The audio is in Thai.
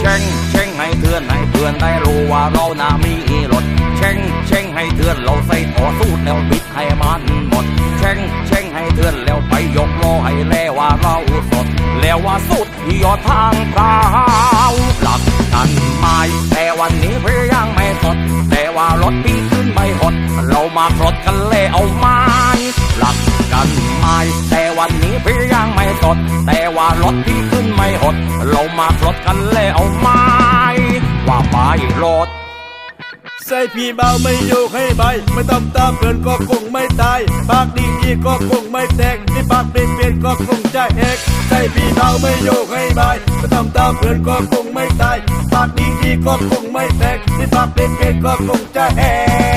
เช่งเช่งให้เตือนให้เพื่อนได้รู้ว่าเราน่ามีรถเช่งเช่งให้เตือนเราใส่ต่อสู้แล้วบิดให้มันหมดเช่งเช่งให้เตือนแล้วไปยกล้อให้แล้วว่าเราสดแล้วว่าสุดยอดทางเปล่าหลักกันไม่แต่วันนี้พี่ยังไม่สด แต่ว่ารถพี่ขึ้นไม่หด เรามาปลดกันเลยเอาไม้หลักกันไม่แต่วันนี้พี่ยังไม่สด แต่ว่ารถพี่ขึ้น ไม่หดเรามาปลดกันเลยเอาไม้ว่าไปรถใส่พี่เบาไม่โยกให้ใบ ไม่ต้องตามเพื่อนก็คงไม่ตาย ปากดีกีก็คงไม่แตกที่ปากเป็นเปลี่ยนก็คงจะแหกใส่พี่เบาไม่โยกให้ใบไม่ต้องตามเพื่อนก็คงไม่ตาย ปากดีกีก็คงไม่แตกที่ปากเป็นเปลี่ยนก็คงจะแหก